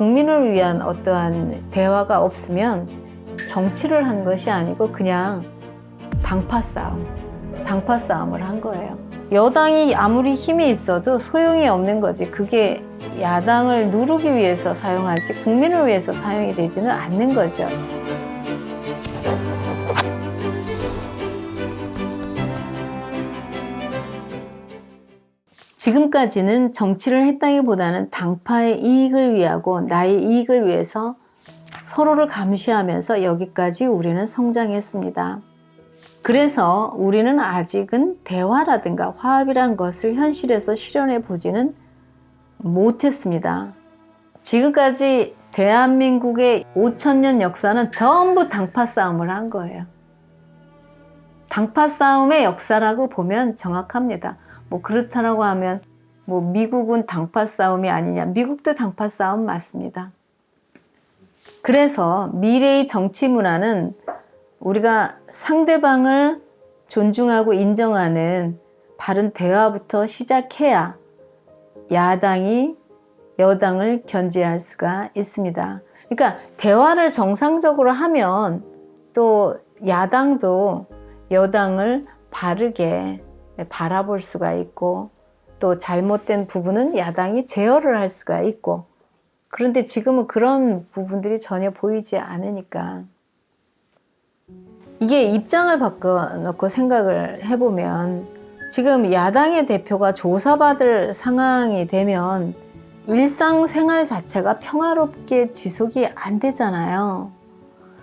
국민을 위한 어떠한 대화가 없으면 정치를 한 것이 아니고 그냥 당파 싸움, 당파 싸움을 한 거예요. 여당이 아무리 힘이 있어도 소용이 없는 거지. 그게 야당을 누르기 위해서 사용하지 국민을 위해서 사용이 되지는 않는 거죠. 지금까지는 정치를 했다기보다는 당파의 이익을 위하고 나의 이익을 위해서 서로를 감시하면서 여기까지 우리는 성장했습니다. 그래서 우리는 아직은 대화라든가 화합이란 것을 현실에서 실현해 보지는 못했습니다. 지금까지 대한민국의 5천년 역사는 전부 당파 싸움을 한 거예요. 당파 싸움의 역사라고 보면 정확합니다. 뭐 그렇다라고 하면 뭐 미국은 당파 싸움이 아니냐. 미국도 당파 싸움 맞습니다. 그래서 미래의 정치 문화는 우리가 상대방을 존중하고 인정하는 바른 대화부터 시작해야 야당이 여당을 견제할 수가 있습니다. 그러니까 대화를 정상적으로 하면 또 야당도 여당을 바르게 바라볼 수가 있고 또 잘못된 부분은 야당이 제어를 할 수가 있고 그런데 지금은 그런 부분들이 전혀 보이지 않으니까 이게 입장을 바꿔놓고 생각을 해보면 지금 야당의 대표가 조사받을 상황이 되면 일상생활 자체가 평화롭게 지속이 안 되잖아요.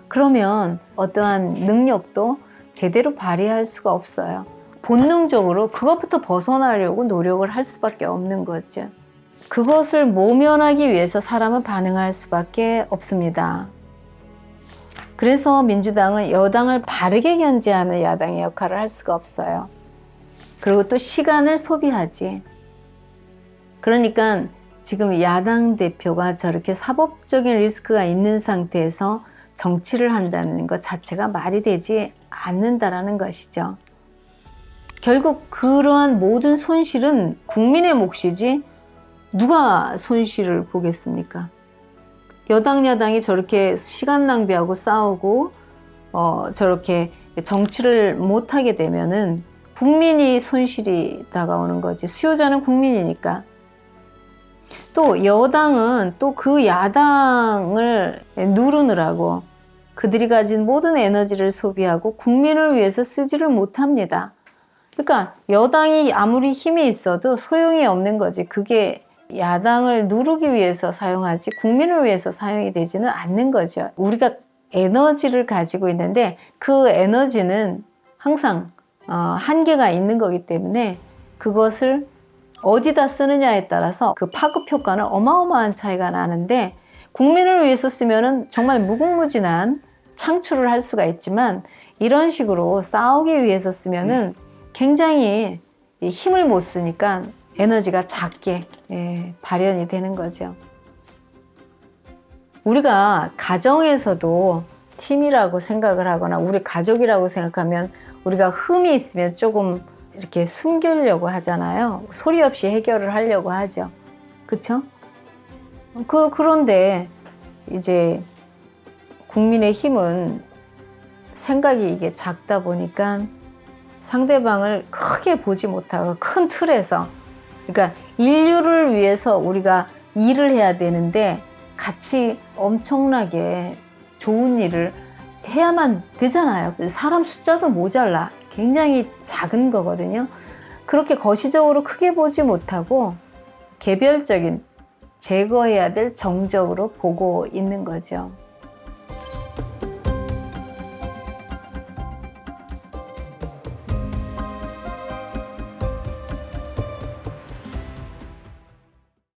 그러면 어떠한 능력도 제대로 발휘할 수가 없어요. 본능적으로 그것부터 벗어나려고 노력을 할 수밖에 없는 거죠. 그것을 모면하기 위해서 사람은 반응할 수밖에 없습니다. 그래서 민주당은 여당을 바르게 견제하는 야당의 역할을 할 수가 없어요. 그리고 또 시간을 소비하지. 그러니까 지금 야당 대표가 저렇게 사법적인 리스크가 있는 상태에서 정치를 한다는 것 자체가 말이 되지 않는다라는 것이죠. 결국 그러한 모든 손실은 국민의 몫이지 누가 손실을 보겠습니까? 여당 야당이 저렇게 시간 낭비하고 싸우고 어, 저렇게 정치를 못하게 되면은 국민이 손실이 다가오는 거지 수요자는 국민이니까 또 여당은 또 그 야당을 누르느라고 그들이 가진 모든 에너지를 소비하고 국민을 위해서 쓰지를 못합니다. 그러니까 여당이 아무리 힘이 있어도 소용이 없는 거지. 그게 야당을 누르기 위해서 사용하지 국민을 위해서 사용이 되지는 않는 거죠. 우리가 에너지를 가지고 있는데 그 에너지는 항상 어, 한계가 있는 거기 때문에 그것을 어디다 쓰느냐에 따라서 그 파급 효과는 어마어마한 차이가 나는데 국민을 위해서 쓰면은 정말 무궁무진한 창출을 할 수가 있지만 이런 식으로 싸우기 위해서 쓰면은 굉장히 힘을 못 쓰니까 에너지가 작게 예, 발현이 되는 거죠. 우리가 가정에서도 팀이라고 생각을 하거나 우리 가족이라고 생각하면 우리가 흠이 있으면 조금 이렇게 숨기려고 하잖아요. 소리 없이 해결을 하려고 하죠. 그쵸? 그, 그런데 이제 국민의 힘은 생각이 이게 작다 보니까 상대방을 크게 보지 못하고 큰 틀에서 그러니까 인류를 위해서 우리가 일을 해야 되는데 같이 엄청나게 좋은 일을 해야만 되잖아요. 사람 숫자도 모자라. 굉장히 작은 거거든요. 그렇게 거시적으로 크게 보지 못하고 개별적인 제거해야 될 정적으로 보고 있는 거죠.